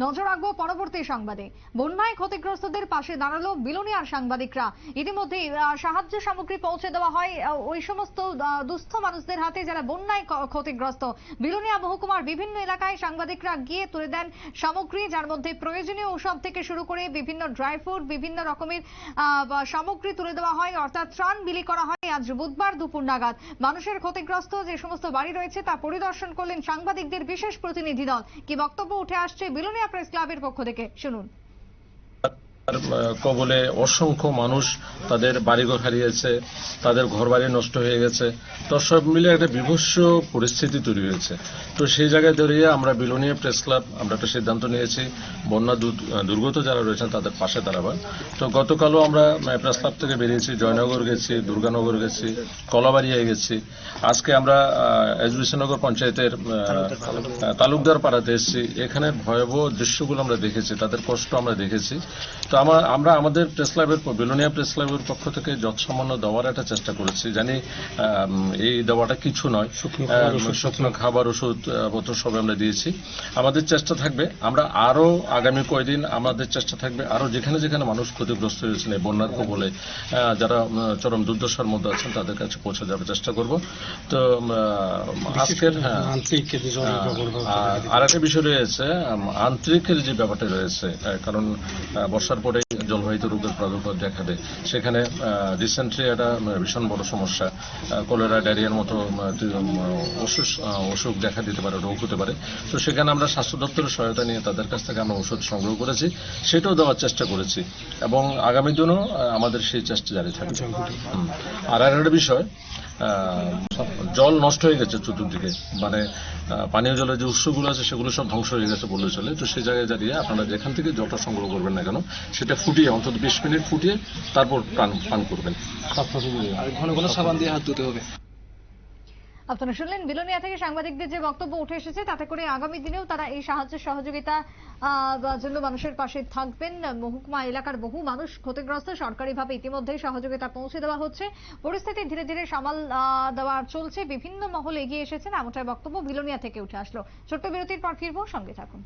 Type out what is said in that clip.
নজর রাখব পরবর্তী সংবাদে। বন্যায় ক্ষতিগ্রস্তদের পাশে দাঁড়াল বিলোনিয়ার সাংবাদিকরা। ইতিমধ্যে সাহায্য সামগ্রী পৌঁছে দেওয়া হয় ওই সমস্ত দুস্থ মানুষদের হাতে যারা বন্যায় ক্ষতিগ্রস্ত। বিলোনিয়া মহকুমার বিভিন্ন এলাকায় সাংবাদিকরা গিয়ে তুলে দেন সামগ্রী, যার মধ্যে প্রয়োজনীয় ঔষধ থেকে শুরু করে বিভিন্ন ড্রাই ফ্রুট, বিভিন্ন রকমের সামগ্রী তুলে দেওয়া হয়। অর্থাৎ ত্রাণ বিলি করা হয় আজ বুধবার দুপুর নাগাদ। মানুষের ক্ষতিগ্রস্ত যে সমস্ত বাড়ি রয়েছে তা পরিদর্শন করলেন সাংবাদিকদের বিশেষ প্রতিনিধি দল। কি বক্তব্য উঠে আসছে বিলোনিয়া প্রেস ক্লাবের পক্ষ থেকে। শুনুন। কবলে অসংখ্য মানুষ তাদের বাড়িঘর হারিয়েছে তাদের ঘরবাড়ি নষ্ট হয়ে গেছে। তো সব মিলে একটা বিভৎস পরিস্থিতি তৈরি হয়েছে। তো সেই জায়গায় দাঁড়িয়ে আমরা বিলোনিয়া প্রেস ক্লাব আমরা একটা সিদ্ধান্ত নিয়েছি বন্যা দুর্গত যারা রয়েছেন তাদের পাশে দাঁড়াবার। তো গতকালও আমরা প্রেস ক্লাব থেকে বেরিয়েছি জয়নগর গেছি দুর্গানগর গেছি কলাবাড়িয়ায় গেছি। আজকে আমরা এসবিসনগর পঞ্চায়েতের আহ, আহ, তালুকদার পাড়াতে এসেছি। এখানে ভয়াবহ দৃশ্যগুলো আমরা দেখেছি তাদের কষ্ট আমরা দেখেছি। তো আমার আমরা আমাদের প্রেস ক্লাবের বিলোনিয়া প্রেস ক্লাবের পক্ষ থেকে যৎসামান্য দেওয়ার একটা চেষ্টা করেছি। জানি এই দেওয়াটা কিছু নয়। শুকনো খাবার ওষুধ পত্র সব আমরা দিয়েছি। আমাদের চেষ্টা থাকবে আমরা আরও আগামী কয়দিন আমাদের চেষ্টা থাকবে আরও যেখানে যেখানে মানুষ ক্ষতিগ্রস্ত হয়েছেন এই বন্যার কবলে যারা চরম দুর্দশার মধ্যে আছেন তাদের কাছে পৌঁছে যাওয়ার চেষ্টা করব। তো আজকের হ্যাঁ। আন্তরিক আর আরেকটা বিষয় রয়েছে আন্তরিকের যে ব্যাপারটা রয়েছে কারণ বর্ষার পরে জলবাহিত রোগের প্রাদুর্ভাব দেখা দেয়। সেখানে রিসেন্টলি একটা ভীষণ বড় সমস্যা। কলেরা ডায়রিয়ার মতো অসুখ অসুখ দেখা দিতে পারে রোগ হতে পারে। তো সেখানে আমরা স্বাস্থ্য দপ্তরের সহায়তা নিয়ে তাদের কাছ থেকে আমরা ওষুধ সংগ্রহ করেছি সেটাও দেওয়ার চেষ্টা করেছি। এবং আগামী দিনও আমাদের সেই চেষ্টা জারি থাকবে। আর একটা বিষয় জল নষ্ট হয়ে গেছে চতুর্দিকে। মানে পানীয় জলের যে উৎসগুলো আছে, সেগুলো সব ধ্বংস হয়ে গেছে বললে চলে। তো সেই জায়গায় দাঁড়িয়ে আপনারা যেখান থেকে জলটা সংগ্রহ করবেন না কেন, সেটা ফুটিয়ে, অন্তত বিশ মিনিট ফুটিয়ে তারপর পান পান করবেন। ঘন ঘন সাবান দিয়ে হাত ধুতে হবে। আপনারা শুনলেন বিলোনিয়া থেকে সাংবাদিকদের যে বক্তব্য উঠে এসেছে, তাতে করে আগামী দিনেও তারা এই সাহায্য সহযোগিতা জন্য মানুষের পাশে থাকবেন। মহকুমা এলাকার বহু মানুষ ক্ষতিগ্রস্ত। সরকারিভাবে ইতিমধ্যেই সহযোগিতা পৌঁছে দেওয়া হচ্ছে। পরিস্থিতি ধীরে ধীরে সামাল দেওয়া চলছে। বিভিন্ন মহল এগিয়ে এসেছেন, এমনটাই বক্তব্য বিলোনিয়া থেকে উঠে আসলো। ছোট্ট বিরতির পর ফিরবো, সঙ্গে থাকুন।